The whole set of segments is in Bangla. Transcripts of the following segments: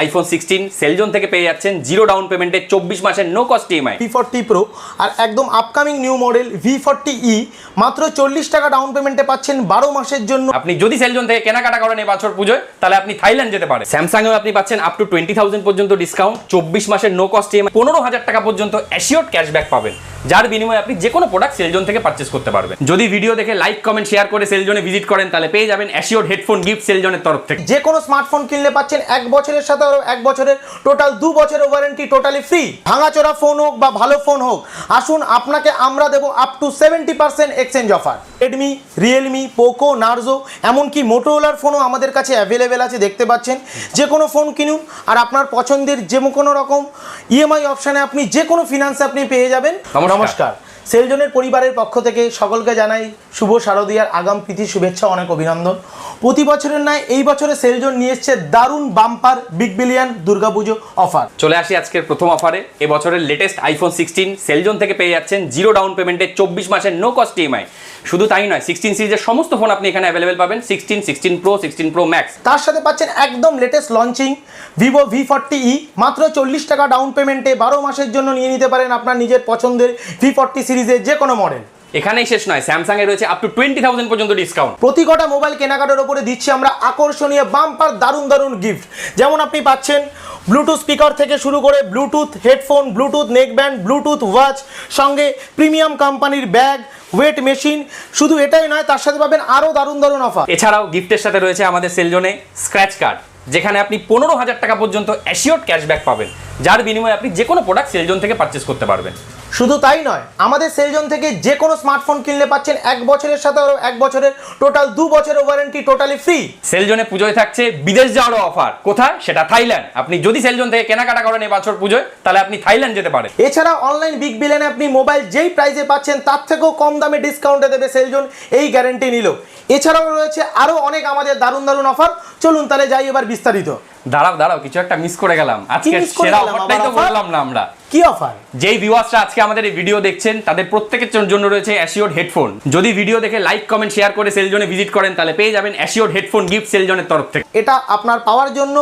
আইফোন সিক্সটিন সেলজন থেকে পেয়ে যাচ্ছেন জিরো ডাউন পেমেন্টে চব্বিশ মাসের no cost EMI V forty pro আর একদম upcoming new model V forty E মাত্র চল্লিশ টাকা ডাউন পেমেন্টে পাচ্ছেন বারো মাসের জন্য। আপনি যদি সেলজন থেকে কেনাকাটা করেন এই বছর পুজোয় তাহলে আপনি থাইল্যান্ড যেতে পারেন। স্যামসাংয়েও আপনি পাচ্ছেন আপ টু টোয়েন্টি থাউজেন্ড পর্যন্ত ডিসকাউন্ট চব্বিশ মাসের নো কস্ট ইএমআই পনেরো হাজার টাকা পর্যন্ত অ্যাসিওর ক্যাশব্যাক পাবেন। যার বিনিময়ে আপনি যে কোনো প্রোডাক্ট সেলজোন থেকে পারচেস করতে পারবেন। যদি ভিডিও দেখে লাইক কমেন্ট শেয়ার করে সেলজোনে ভিজিট করেন তাহলে পেয়ে যাবেন অ্যাসিওর হেডফোন গিফট সেলজনের তরফ থেকে। যে কোনো স্মার্টফোন কিনলে পাচ্ছেন এক বছরের সাথে আরও এক বছরের টোটাল দু বছরের ওয়ারেন্টি টোটালি ফ্রি ভাঙাচোরা ফোন হোক বা ভালো ফোন হোক আসুন আপনাকে আমরা দেবো up to seventy percent exchange offer Redmi Realme Poco Narzo এমনকি মোটোওলার ফোনও আমাদের কাছে অ্যাভেলেবেল আছে দেখতে পাচ্ছেন। যে কোনো ফোন কিনুন আর আপনার পছন্দের যে কোনো রকম ইএমআই অপশানে আপনি যে কোনো ফিনান্সে আপনি পেয়ে যাবেন। নমস্কার। সেলজনের পরিবারের পক্ষ থেকে সকলকে জানাই শুভ শারদীয়ার আগাম প্রীতি শুভেচ্ছা অনেক অভিনন্দন। প্রতি বছরের ন্যায় এই বছরে সেলজন নিয়ে এসছে দারুণ bumper big billion Durga Puja offer. চলে আসি আজকের প্রথম অফারে। এবছরের লেটেস্ট আইফোন সিক্সটিন সেলজন থেকে পেয়ে যাচ্ছেন জিরো ডাউন পেমেন্টে চব্বিশ মাসের নো কস্ট ইএমআই শুধু তাই নয় সিক্সটিন সিরিজের সমস্ত ফোন আপনি এখানে অ্যাভেলেবেল পাবেন sixteen sixteen pro sixteen pro max তার সাথে পাচ্ছেন একদম latest launching Vivo V forty E মাত্র চল্লিশ টাকা ডাউন পেমেন্টে বারো মাসের জন্য নিয়ে নিতে পারেন আপনার নিজের পছন্দের ভি ফর্টি সিরিজের যে কোনো মডেল এখানেই শেষ নয় স্যামসাং এর রয়েছে আপ টু টোয়েন্টি থাউজেন্ড পর্যন্ত ডিসকাউন্ট প্রতি কটা মোবাইল কেনাকাটার উপরে দিচ্ছি আমরা আকর্ষণীয় বাম্পার দারুণ দারুণ গিফট যেমন আপনি পাচ্ছেন ব্লুটুথ স্পিকার থেকে শুরু করে bluetooth headphone bluetooth neckband bluetooth watch সঙ্গে প্রিমিয়াম কোম্পানির ব্যাগ ওয়েট মেশিন শুধু এটাই নয় তার সাথে পাবেন আরও দারুণ দারুণ অফার এছাড়াও গিফটের সাথে রয়েছে আমাদের সেলজোনে স্ক্র্যাচ কার্ড যেখানে আপনি পনেরো হাজার টাকা পর্যন্ত অ্যাসিওর ক্যাশব্যাক পাবেন যার বিনিময়ে আপনি যে কোনো প্রোডাক্ট সেলজন থেকে পারচেস করতে পারবেন। শুধু তাই নয় আমাদের সেলজন থেকে যে কোনো স্মার্টফোন কিনলে পাচ্ছেন এক বছরের সাথে আরও এক বছরের টোটাল দু বছরের ওয়ারেন্টি টোটালি ফ্রি সেলজনে পুজোয় থাকছে বিদেশ যাওয়ারও অফার কোথায়? সেটা থাইল্যান্ড। আপনি যদি সেলজন থেকে কেনাকাটা করেন এবছর পুজোয় তাহলে আপনি থাইল্যান্ড যেতে পারেন। এছাড়া অনলাইন বিগ বিলেনে আপনি মোবাইল যেই প্রাইসে পাচ্ছেন তার থেকেও কম দামে ডিসকাউন্টে দেবে সেলজন এই গ্যারেন্টি নিল। এছাড়াও রয়েছে আরও অনেক আমাদের দারুণ দারুণ অফার চলুন তাহলে যাই এবার বিস্তারিত। দাঁড়াও দাঁড়াও কিছু একটা মিস করে গেলাম। আজকে সেরা অফারটাই তো বললাম না আমরা। কি অফার যেই ভিউয়ার্সরা আজকে আমাদের এই ভিডিও দেখছেন তাদের প্রত্যেকের জন্য রয়েছে অ্যাসিওর হেডফোন যদি ভিডিও দেখে লাইক কমেন্ট শেয়ার করে সেলজোনে ভিজিট করেন তাহলে পেয়ে যাবেন অ্যাসিওর হেডফোন গিফট সেলজনের তরফ থেকে। এটা আপনার পাওয়ার জন্য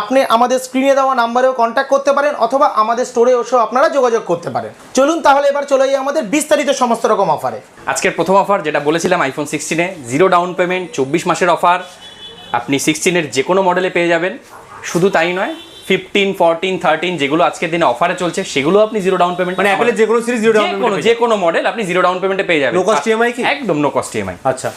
আপনি আমাদের স্ক্রিনে দেওয়া নাম্বারেও কন্ট্যাক্ট করতে পারেন অথবা আমাদের স্টোরে এসেও আপনারা যোগাযোগ করতে পারেন। চলুন তাহলে এবার চলে যাই আমাদের বিস্তারিত সমস্ত রকম অফারে আজকের প্রথম অফার যেটা বলেছিলাম আইফোন সিক্সটিনে জিরো ডাউন পেমেন্ট চব্বিশ মাসের অফার আপনি সিক্সটিনের যে কোনো মডেলে পেয়ে যাবেন। শুধু তাই নয় ফিফটিন ফোরটিন থার্টিন যেগুলো আজকের দিনে অফারে চলছে সেগুলো আপনি জিরো ডাউন পেমেন্ট মানে অ্যাপেলের যে কোনো সিরিজ জিরো ডাউন কোনো যে কোনো মডেল আপনি জিরো ডাউন পেমেন্টে পেয়ে যাবেন। No cost EMI কি? একদম নো কস্ট ইএমআই আচ্ছা।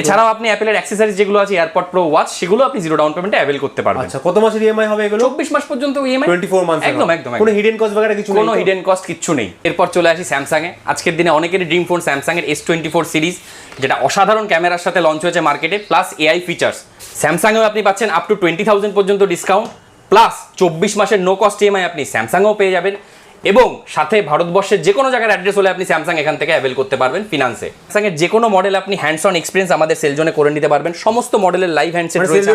এছাড়াও আপনি অ্যাপেলের অ্যাক্সেসরিজ যেগুলো আছে এয়ারপড প্রো ওয়াচ সেগুলো আপনি জিরো ডাউন পেমেন্টে অ্যাভেল করতে পারবেন। আচ্ছা কত মাসের ইএমআই হবে এগুলো? চব্বিশ মাস পর্যন্ত ইএমআই 24 মান্থস একদম একদম কোনো হিডেন কস্ট কিছু কোনো হিডেন কস্ট কিচ্ছু নেই। এরপর চলে আসি স্যামসাং এ আজকের দিনে অনেকেরই ড্রিম ফোন স্যামসাং এর এস টোয়েন্টি ফোর সিরিজ যেটা অসাধারণ ক্যামেরার সাথে লঞ্চ হয়েছে মার্কেটে প্লাস এআই ফিচার্স স্যামসাং স্যামসাংয়েও আপনি পাচ্ছেন আপ টু টোয়েন্টি থাউজেন্ড পর্যন্ত ডিসকাউন্ট প্লাস চব্বিশ মাসের নো কস্ট ইএমআই আপনি স্যামসাংও পেয়ে যাবেন। এবং সাথে ভারতবর্ষের যে কোনো জায়গার অ্যাড্রেস হলে আপনি স্যামসাং এখান থেকে অ্যাভেল করতে পারবেন ফিনান্সে স্যামসাং এর যে কোনো মডেল আপনি হ্যান্ডস অন এক্সপিরিয়েন্স আমাদের সেলজনে করে নিতে পারবেন। সমস্ত মডেলের লাইভ হ্যান্ডসেট রয়েছে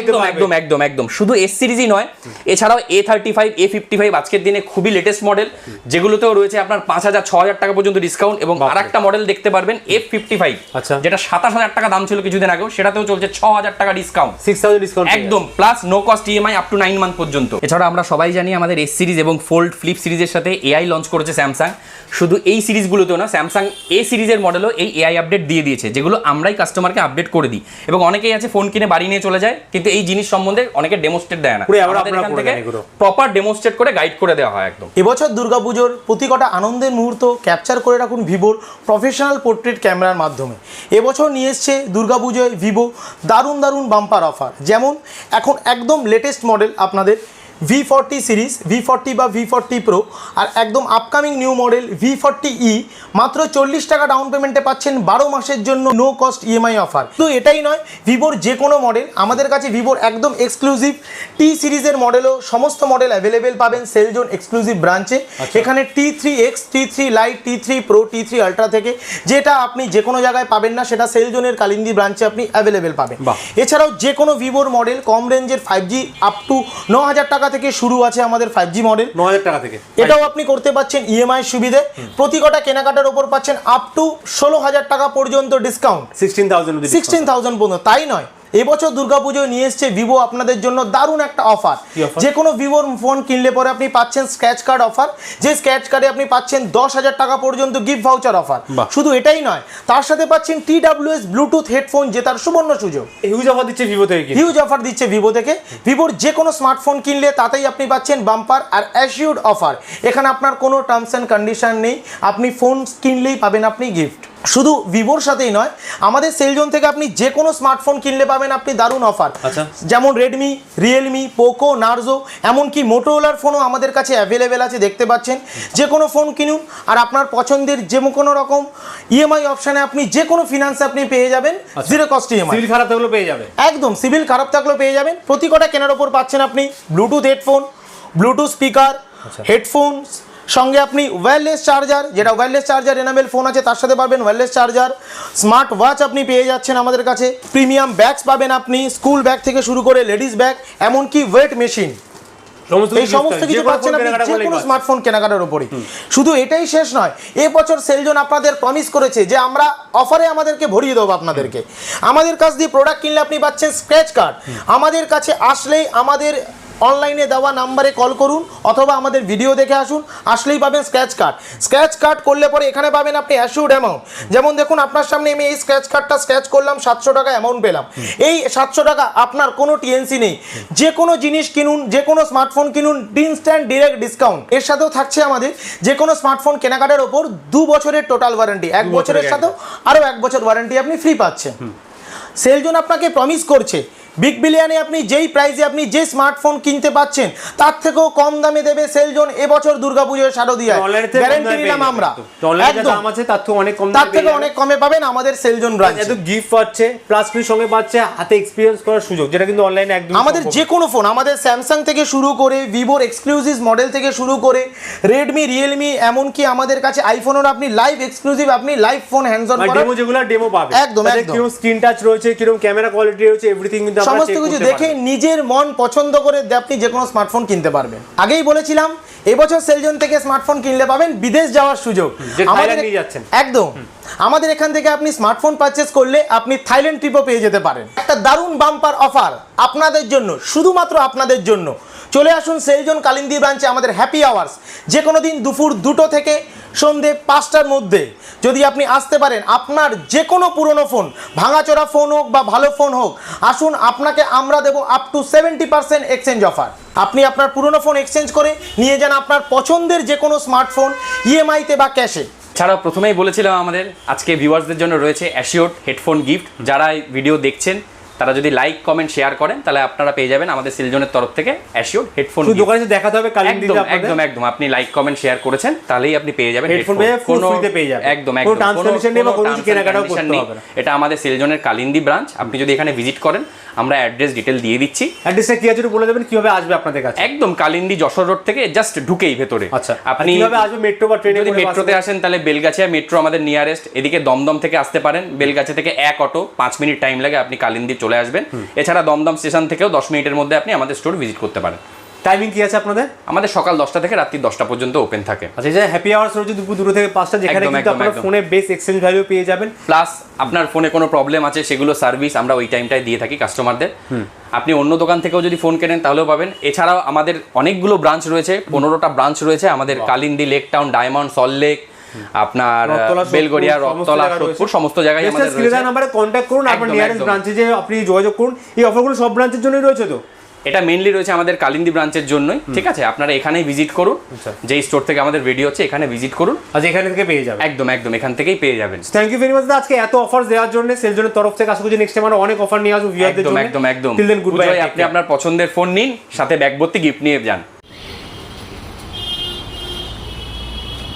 একদম একদম একদম একদম। শুধু এস সিরিজই নয় এছাড়াও A thirty five A fifty five আজকের দিনে খুবই লেটেস্ট মডেল যেগুলোতেও রয়েছে আপনার পাঁচ হাজার ছ হাজার টাকা পর্যন্ত ডিসকাউন্ট এবং। আর একটা মডেল দেখতে পারবেন এফ ফিফটি ফাইভ আচ্ছা। যেটা সাতাশ হাজার টাকা দাম ছিল কিছুদিন আগেও সেটাতেও চলছে ছ হাজার টাকা ডিসকাউন্ট সিক্স থাউজেন্ড ডিসকাউন্ট একদম plus no cost EMI up to nine month পর্যন্ত। এছাড়া আমরা সবাই জানি আমাদের এস সিরিজ এবং ফোল্ড ফ্লিপ সিরিজের সাথে এআই লঞ্চ করেছে স্যামসাং শুধু এই সিরিজগুলোতেও না স্যামসাং এ সিরিজের মডেলও এই এআই আপডেট দিয়ে দিয়েছে যেগুলো আমরাই কাস্টমারকে আপডেট করে দিই। এবং অনেকেই আছে ফোন কিনে বাড়ি নিয়ে চলে যায় কিন্তু এই জিনিস সম্বন্ধে অনেকে ডেমোস্ট্রেট দেয় না। প্রপার ডেমোস্ট্রেট করে গাইড করে দেওয়া হয় একদম। এবছর দুর্গাপুজোর প্রতি কটা আনন্দের মুহূর্ত ক্যাপচার করে রাখুন ভিভোর প্রফেশনাল পোর্ট্রেট ক্যামেরার মাধ্যমে। এবছর নিয়ে এসছে দুর্গাপুজোয় ভিভো দারুণ দারুণ বাম্পার অফার যেমন এখন একদম লেটেস্ট মডেল আপনাদের V forty series V forty বা ভি ফর্টি প্রো আর একদম upcoming new model V forty E মাত্র চল্লিশ টাকা ডাউন পেমেন্টে পাচ্ছেন বারো মাসের জন্য নো কস্ট ইএমআই অফার তো এটাই নয় ভিভোর যে কোনো মডেল আমাদের কাছে ভিভোর একদম এক্সক্লুসিভ টি সিরিজের মডেলও সমস্ত মডেল অ্যাভেলেবেল পাবেন সেলজোন এক্সক্লুসিভ ব্রাঞ্চে এখানে T three X T three lite T three pro T three ultra থেকে যেটা আপনি যে কোনো জায়গায় পাবেন না সেটা সেলজোনের কালিন্দি ব্রাঞ্চে আপনি অ্যাভেলেবেল পাবেন। এছাড়াও যে কোনো ভিভোর মডেল কম রেঞ্জের ফাইভ জি আপ টু ন হাজার টাকা থেকে শুরু আছে আমাদের ফাইভ জি মডেল ন হাজার টাকা থেকে। এটাও আপনি করতে পারছেন ইএমআই সুবিধে। প্রতি কটা কেনাকাটার ওপর পাচ্ছেন আপ টু ষোলো হাজার টাকা পর্যন্ত discount sixteen thousand sixteen thousand পর্যন্ত তাই নয়। এবছর দুর্গাপুজোয় নিয়ে এসছে ভিভো আপনাদের জন্য দারুণ একটা অফার যে কোনো ভিভোর ফোন কিনলে পরে আপনি পাচ্ছেন স্ক্র্যাচ কার্ড অফার যে স্ক্র্যাচ কার্ডে আপনি পাচ্ছেন দশ হাজার টাকা পর্যন্ত গিফট ভাউচার অফার। শুধু এটাই নয় তার সাথে পাচ্ছেন টি ডাব্লিউএস ব্লুটুথ হেডফোন জেতার সুবর্ণ সুযোগ। হিউজ অফার দিচ্ছে ভিভো থেকে। হিউজ অফার দিচ্ছে ভিভো থেকে। ভিভোর যে কোনো স্মার্টফোন কিনলে তাতেই আপনি পাচ্ছেন বাম্পার আর অ্যাসিউড অফার এখানে আপনার কোনো টার্মস অ্যান্ড কন্ডিশন নেই। আপনি ফোন কিনলেই পাবেন আপনি গিফট শুধু ভিভোর সাথেই নয় আমাদের সেলজোন থেকে আপনি যে কোনো স্মার্টফোন কিনলে পাবেন আপনি দারুণ অফার আচ্ছা। যেমন রেডমি রিয়েলমি পোকো নার্জো এমনকি মোটোওলার ফোনও আমাদের কাছে অ্যাভেলেবেল আছে দেখতে পাচ্ছেন। যে কোনো ফোন কিনুন আর আপনার পছন্দের যে কোনো রকম ইএমআই অপশানে আপনি যে কোনো ফিনান্সে আপনি পেয়ে যাবেন জিরো কস্ট ইএমআই সিভিল খারাপ থাকলেও পেয়ে যাবেন। একদম সিভিল খারাপ থাকলেও পেয়ে যাবেন। প্রতি কটা কেনার ওপর পাচ্ছেন আপনি bluetooth headphone bluetooth speaker headphones সঙ্গে আপনি ওয়্যারলেস চার্জার যেটা ওয়্যারলেস চার্জার এনাবেল ফোন আছে তার সাথে পাবেন ওয়্যারলেস চার্জার স্মার্ট ওয়াচ আপনি পেয়ে যাচ্ছেন আমাদের কাছে। প্রিমিয়াম ব্যাগস পাবেন আপনি স্কুল ব্যাগ থেকে শুরু করে লেডিস ব্যাগ এমনকি ওয়েট মেশিন এই সমস্ত কিছু পাচ্ছেন আপনি যে কোনো স্মার্টফোন কেনাকাটার উপরই। শুধু এটাই শেষ নয় এ বছর সেলজন আপনাদের প্রমিস করেছে যে আমরা অফারে আমাদেরকে ভরিয়ে দেবো আপনাদেরকে। আমাদের কাছ দিয়ে প্রোডাক্ট কিনলে আপনি পাচ্ছেন স্ক্র্যাচ কার্ড আমাদের কাছে আসলেই আমাদের অনলাইনে দেওয়া নাম্বারে কল করুন অথবা আমাদের ভিডিও দেখে আসুন। আসলেই পাবেন স্ক্র্যাচ কার্ড। স্ক্র্যাচ কার্ড করলে পরে এখানে পাবেন আপনি অ্যাসিউড অ্যামাউন্ট। যেমন দেখুন আপনার সামনে আমি এই স্ক্র্যাচ কার্ডটা স্ক্র্যাচ করলাম সাতশো টাকা অ্যামাউন্ট পেলাম। এই সাতশো টাকা আপনার কোনো টিএনসি নেই। যে কোনো জিনিস কিনুন যে কোনো স্মার্টফোন কিনুন ইনস্ট্যান্ট ডিরেক্ট ডিসকাউন্ট এর সাথেও থাকছে আমাদের যে কোনো স্মার্টফোন কেনাকাটার ওপর দু বছরের টোটাল ওয়ারেন্টি এক বছরের সাথেও আরও এক বছর ওয়ারেন্টি আপনি ফ্রি পাচ্ছেন। সেলজন আপনাকে প্রমিস করছে বিগ বিলিয়নে আপনি যেই প্রাইসে আপনি যে স্মার্টফোন কিনতে পাচ্ছেন তার থেকেও কম দামে দেবে সেলজন এবছর দুর্গাপুজোর শারদীয়ায় অনলাইনে থেকে গ্যারান্টি নিলাম আমরা। একদম। দাম আছে তার থেকে অনেক কম তার থেকে অনেক কমে পাবেন আমাদের সেলজন ব্রাঞ্চ এত গিফট পাচ্ছে প্লাস ফ্রির সঙ্গে পাচ্ছে হাতে এক্সপিরিয়েন্স করার সুযোগ যেটা কিন্তু অনলাইনে একদম আমাদের যে কোনো ফোন আমাদের স্যামসাং থেকে শুরু করে ভিভোর এক্সক্লুসিভ মডেল থেকে শুরু করে রেডমি রিয়েলমি এমনকি আমাদের কাছে আইফোনের আপনি লাইভ এক্সক্লুসিভ আপনি live phone hands on demo যেগুলো ডেমো পাবে একদম, একদম। কীরকম স্ক্রিন টাচ রয়েছে কীরকম ক্যামেরা কোয়ালিটি রয়েছে এভরিথিং কিন্তু সমস্ত কিছু দেখে নিজের মন পছন্দ করে আপনি যে কোনো স্মার্টফোন কিনতে পারবেন। আগেই বলেছিলাম এবছর সেলজন থেকে স্মার্টফোন কিনলে পাবেন বিদেশ যাওয়ার সুযোগ। আমাদের। একদম। আমাদের এখান থেকে আপনি স্মার্টফোন পারচেস করলে আপনি থাইল্যান্ড ট্রিপও পেয়ে যেতে পারেন। একটা দারুণ বাম্পার অফার আপনাদের জন্য শুধুমাত্র আপনাদের জন্য। চলে আসুন সেলজন কালিন্দি ব্রাঞ্চে আমাদের হ্যাপি আওয়ার্স যে কোনো দিন দুপুর দুটো থেকে সন্ধে পাঁচটার মধ্যে যদি আপনি আসতে পারেন, আপনার যে কোনো পুরনো ফোন ভাঙাচোরা ফোন হোক বা ভালো ফোন হোক, আসুন আপনাকে আমরা দেবো up to seventy percent exchange offer আপনি আপনার পুরনো ফোন এক্সচেঞ্জ করে নিয়ে যান আপনার পছন্দের যে কোনো স্মার্টফোন ইএমআইতে বা ক্যাশে ছাড়াও প্রথমেই বলেছিলাম আমাদের, আজকে ভিউয়ার্সদের জন্য রয়েছে অ্যাশিওর হেডফোন গিফট যারা ভিডিও দেখছেন তারা যদি লাইক কমেন্ট শেয়ার করেন তাহলে আপনারা পেয়ে যাবেন আমাদের সিলজনের তরফ থেকে অ্যাসিওর হেডফোন শুধু দোকানে দেখাতে হবে একদম একদম একদম। আপনি লাইক কমেন্ট শেয়ার করেছেন তাহলেই আপনি পেয়ে যাবেন full কোনো- পেয়ে যাবেন। একদম একদম। এটা আমাদের সিলজনের কালিন্দি ব্রাঞ্চ আপনি যদি এখানে ভিজিট করেন আমরা অ্যাড্রেস ডিটেল দিয়ে দিচ্ছি। অ্যাড্রেসটা কি আছে বলে দেবেন কীভাবে আসবে আপনাদের কাছে? একদম কালিন্দি যশোর রোড থেকে জাস্ট ঢুকেই ভেতরে। আচ্ছা আপনি আপনি কীভাবে আসবে মেট্রো বা ট্রেনে যদি মেট্রোতে আসেন তাহলে বেলগাছিয়া মেট্রো আমাদের নিয়ারেস্ট এদিকে দমদম থেকে আসতে পারেন। বেলগাছিয়া থেকে এক অটো পাঁচ মিনিট টাইম লাগে আপনি কালিন্দি চলে আসবেন। এছাড়া দমদম স্টেশন থেকেও দশ মিনিটের মধ্যে আপনি আমাদের স্টোর ভিজিট করতে পারেন। টাইমিং কি আছে আপনাদের? আমাদের সকাল দশটা থেকে রাত্রি দশটা পর্যন্ত ওপেন থাকে। আচ্ছা যে হ্যাপি আওয়ার্স রয়েছে দুপুর দুটো থেকে পাঁচটা যেখানে কিন্তু ফোনে বেস এক্সচেঞ্জ ভ্যালু পেয়ে যাবেন। প্লাস আপনার ফোনে কোনো প্রবলেম আছে সেগুলো সার্ভিস আমরা ওই টাইমটায় দিয়ে থাকি কাস্টমারদের আপনি অন্য দোকান থেকেও যদি ফোন কেনেন তাহলেও পাবেন। এছাড়াও আমাদের অনেকগুলো ব্রাঞ্চ রয়েছে পনেরোটা ব্রাঞ্চ রয়েছে আমাদের Kalindi Lake Town Diamond Salt Lake আপনার বেলগড়িয়া রথতলা সোদপুর সমস্ত জায়গায় আমাদের রয়েছে। নাম্বারে কন্ট্যাক্ট করুন আপনার নিয়ারেস্ট ব্রাঞ্চে যে আপনি যোগাযোগ করুন। এই অফারগুলো সব ব্রাঞ্চের জন্যই রয়েছে তো? এটা মেনলি রয়েছে আমাদের কালিন্দি ব্রাঞ্চের জন্যই ঠিক আছে? আপনারা এখানেই ভিজিট করুন আচ্ছা। যেই স্টোর থেকে আমাদের ভিডিও হচ্ছে এখানে ভিজিট করুন। আজ এখান থেকে পেয়ে যাবেন। একদম একদম এখান থেকেই পেয়ে যাবেন। থ্যাংক ইউ ভেরি মাচ আজকে এত অফার দেওয়ার জন্য সেলজনের তরফ থেকে আশা করছি নেক্সট টাইম আমরা অনেক অফার নিয়ে আসব ভিউয়ারদের একদম জন্য। একদম একদম। টিল দেন গুড বাই আপনি আপনার পছন্দের ফোন নিন সাথে ব্যাগ ভর্তি গিফট নিয়ে যান।